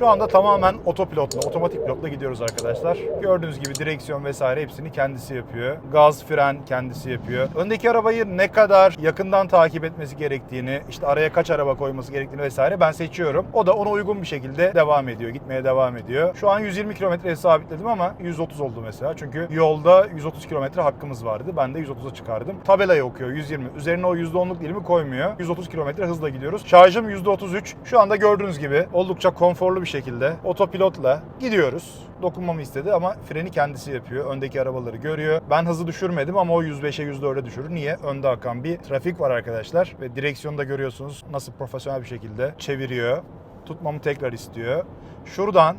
Şu anda tamamen otopilotla, otomatik pilotla gidiyoruz arkadaşlar. Gördüğünüz gibi direksiyon vesaire hepsini kendisi yapıyor. Gaz, fren kendisi yapıyor. Öndeki arabayı ne kadar yakından takip etmesi gerektiğini, işte araya kaç araba koyması gerektiğini vesaire ben seçiyorum. O da ona uygun bir şekilde devam ediyor, gitmeye devam ediyor. Şu an 120 kilometreye sabitledim ama 130 oldu mesela. Çünkü yolda 130 kilometre hakkımız vardı. Ben de 130'a çıkardım. Tabelaya okuyor 120. Üzerine o %10'luk dilimi koymuyor. 130 kilometre hızla gidiyoruz. Şarjım %33. Şu anda gördüğünüz gibi oldukça konforlu bir şekilde otopilotla gidiyoruz. Dokunmamı istedi ama freni kendisi yapıyor. Öndeki arabaları görüyor. Ben hızı düşürmedim ama o 105'e %4'e düşürür. Niye? Önde akan bir trafik var arkadaşlar. Ve direksiyonu da görüyorsunuz nasıl profesyonel bir şekilde çeviriyor. Tutmamı tekrar istiyor. Şuradan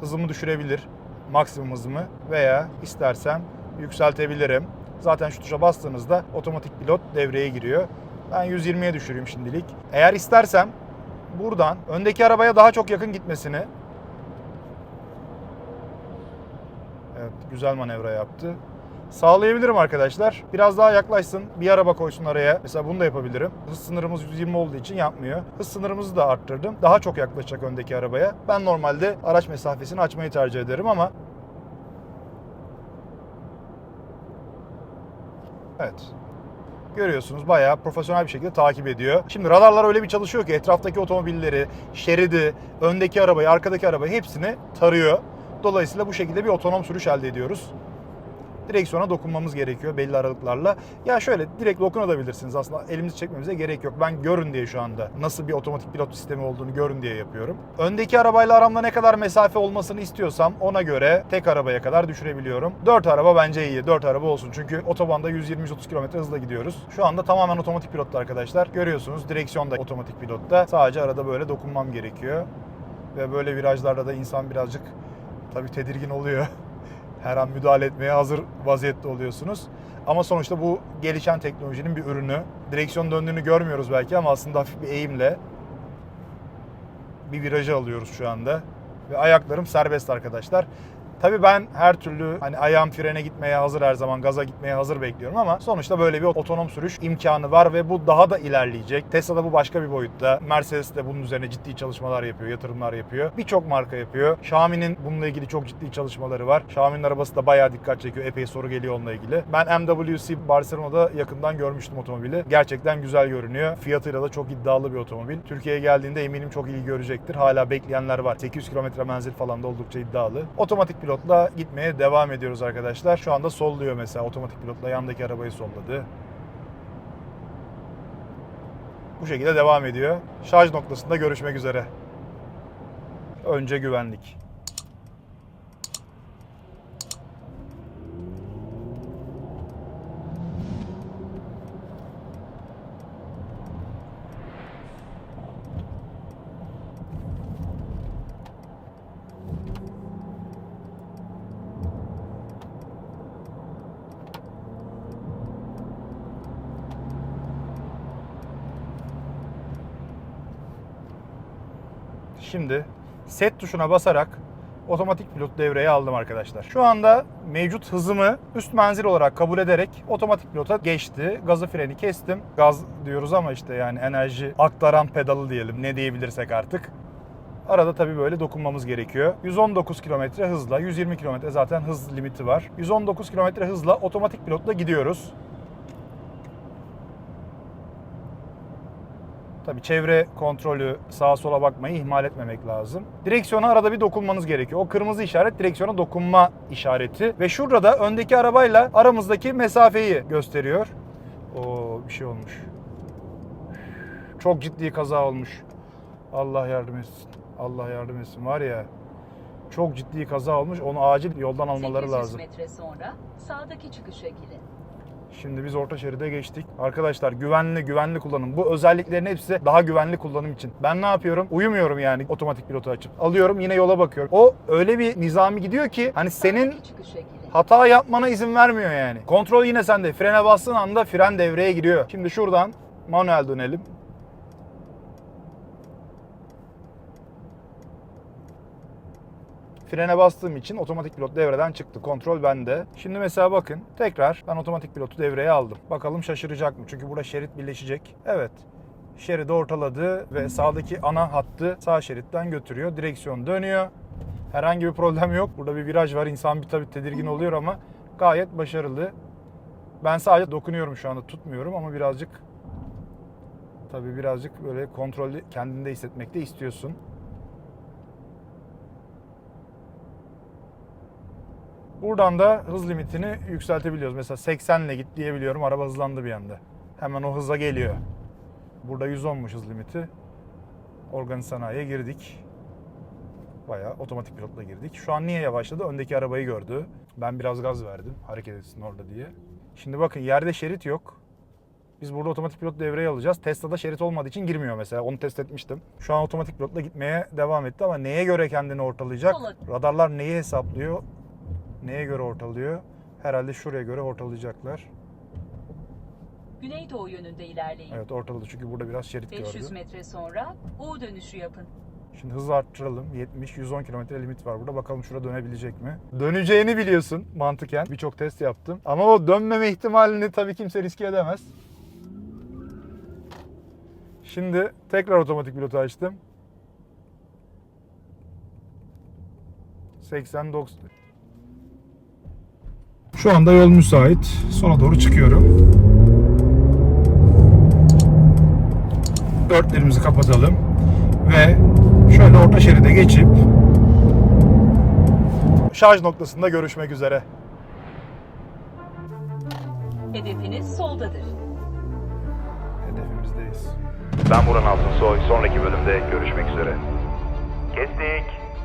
hızımı düşürebilir. Maksimum hızımı veya istersem yükseltebilirim. Zaten şu tuşa bastığınızda otomatik pilot devreye giriyor. Ben 120'ye düşüreyim şimdilik. Eğer istersem buradan öndeki arabaya daha çok yakın gitmesini Evet, güzel manevra yaptı. Sağlayabilirim arkadaşlar. Biraz daha yaklaşsın, bir araba koysun araya. Mesela bunu da yapabilirim. Hız sınırımız 120 olduğu için yapmıyor. Hız sınırımızı da arttırdım. Daha çok yaklaşacak öndeki arabaya. Ben normalde araç mesafesini açmayı tercih ederim ama Evet. Görüyorsunuz bayağı profesyonel bir şekilde takip ediyor. Şimdi radarlar öyle bir çalışıyor ki etraftaki otomobilleri, şeridi, öndeki arabayı, arkadaki arabayı hepsini tarıyor. Dolayısıyla bu şekilde bir otonom sürüş elde ediyoruz. Direksiyona dokunmamız gerekiyor belli aralıklarla. Ya şöyle direkt dokunabilirsiniz aslında elimizi çekmemize gerek yok. Ben görün diye şu anda nasıl bir otomatik pilot sistemi olduğunu görün diye yapıyorum. Öndeki arabayla aramda ne kadar mesafe olmasını istiyorsam ona göre tek arabaya kadar düşürebiliyorum. 4 araba bence iyi. 4 araba olsun çünkü otobanda 120-130 km hızla gidiyoruz. Şu anda tamamen otomatik pilotta arkadaşlar. Görüyorsunuz direksiyon da otomatik pilotta. Sadece arada böyle dokunmam gerekiyor. Ve böyle virajlarda da insan birazcık tabii tedirgin oluyor. Her an müdahale etmeye hazır vaziyette oluyorsunuz. Ama sonuçta bu gelişen teknolojinin bir ürünü. Direksiyon döndüğünü görmüyoruz belki ama aslında hafif bir eğimle bir virajı alıyoruz şu anda. Ve ayaklarım serbest arkadaşlar. Tabii ben her türlü hani ayağım frene gitmeye hazır her zaman, gaza gitmeye hazır bekliyorum ama sonuçta böyle bir otonom sürüş imkanı var ve bu daha da ilerleyecek. Tesla'da bu başka bir boyutta. Mercedes de bunun üzerine ciddi çalışmalar yapıyor, yatırımlar yapıyor. Birçok marka yapıyor. Xiaomi'nin bununla ilgili çok ciddi çalışmaları var. Xiaomi'nin arabası da bayağı dikkat çekiyor. Epey soru geliyor onunla ilgili. Ben MWC Barcelona'da yakından görmüştüm otomobili. Gerçekten güzel görünüyor. Fiyatıyla da çok iddialı bir otomobil. Türkiye'ye geldiğinde eminim çok ilgi görecektir. Hala bekleyenler var. 800 kilometre menzil falan da oldukça iddialı. Otomatik pilotla gitmeye devam ediyoruz arkadaşlar. Şu anda solluyor mesela otomatik pilotla yandaki arabayı solladı. Bu şekilde devam ediyor. Şarj noktasında görüşmek üzere. Önce güvenlik. Şimdi set tuşuna basarak otomatik pilot devreye aldım arkadaşlar. Şu anda mevcut hızımı üst menzil olarak kabul ederek otomatik pilota geçti. Gazı freni kestim. Gaz diyoruz ama işte yani enerji aktaran pedalı diyelim ne diyebilirsek artık. Arada tabii böyle dokunmamız gerekiyor. 119 km hızla, 120 km zaten hız limiti var. 119 km hızla otomatik pilotla gidiyoruz. Tabii çevre kontrolü, sağa sola bakmayı ihmal etmemek lazım. Direksiyona arada bir dokunmanız gerekiyor. O kırmızı işaret direksiyona dokunma işareti. Ve şurada da öndeki arabayla aramızdaki mesafeyi gösteriyor. Oo bir şey olmuş. Çok ciddi kaza olmuş. Allah yardım etsin. Allah yardım etsin var ya. Çok ciddi kaza olmuş. Onu acil yoldan almaları 800 lazım. metre sonra sağdaki çıkışa girin. Şimdi biz orta şeride geçtik. Arkadaşlar güvenli güvenli kullanım. Bu özelliklerin hepsi daha güvenli kullanım için. Ben ne yapıyorum? Uyumuyorum yani otomatik pilotu açıp. Alıyorum yine yola bakıyorum. O öyle bir nizami gidiyor ki hani senin hata yapmana izin vermiyor yani. Kontrol yine sende. Frene bastığın anda fren devreye giriyor. Şimdi şuradan manuel dönelim. Frene bastığım için otomatik pilot devreden çıktı. Kontrol bende. Şimdi mesela bakın tekrar ben otomatik pilotu devreye aldım. Bakalım şaşıracak mı? Çünkü burada şerit birleşecek. Evet. şeridi ortaladı ve sağdaki ana hattı sağ şeritten götürüyor. Direksiyon dönüyor. Herhangi bir problem yok. Burada bir viraj var. İnsan bir tabii tedirgin oluyor ama gayet başarılı. Ben sadece dokunuyorum şu anda tutmuyorum ama birazcık tabii birazcık böyle kontrollü kendinde hissetmek de istiyorsun. Buradan da hız limitini yükseltebiliyoruz. Mesela 80 ile git diyebiliyorum. Araba hızlandı bir anda. Hemen o hıza geliyor. Burada 110'muş hız limiti. Organik sanayiye girdik. Bayağı otomatik pilotla girdik. Şu an niye yavaşladı? Öndeki arabayı gördü. Ben biraz gaz verdim. Hareket etsin orada diye. Şimdi bakın yerde şerit yok. Biz burada otomatik pilot devreye alacağız. Tesla'da şerit olmadığı için girmiyor mesela. Onu test etmiştim. Şu an otomatik pilotla gitmeye devam etti ama neye göre kendini ortalayacak? Sola. Radarlar neyi hesaplıyor? Neye göre ortalıyor? Herhalde şuraya göre ortalayacaklar. Güneydoğu yönünde ilerleyin. Evet ortaladı çünkü burada biraz şerit 500 gördü. metre sonra U dönüşü yapın. Şimdi hızı arttıralım. 70-110 kilometre limit var burada. Bakalım şurada dönebilecek mi? Döneceğini biliyorsun mantıken. Birçok test yaptım. Ama o dönmeme ihtimalini tabii kimse riske edemez. Şimdi tekrar otomatik pilotu açtım. 80-90. Şu anda yol müsait. Sola doğru çıkıyorum. Dörtlerimizi kapatalım. Ve şöyle orta şeride geçip şarj noktasında görüşmek üzere. Hedefiniz soldadır. Hedefimizdeyiz. Ben Burhan Altınsoy. Sonraki bölümde görüşmek üzere. Kestik.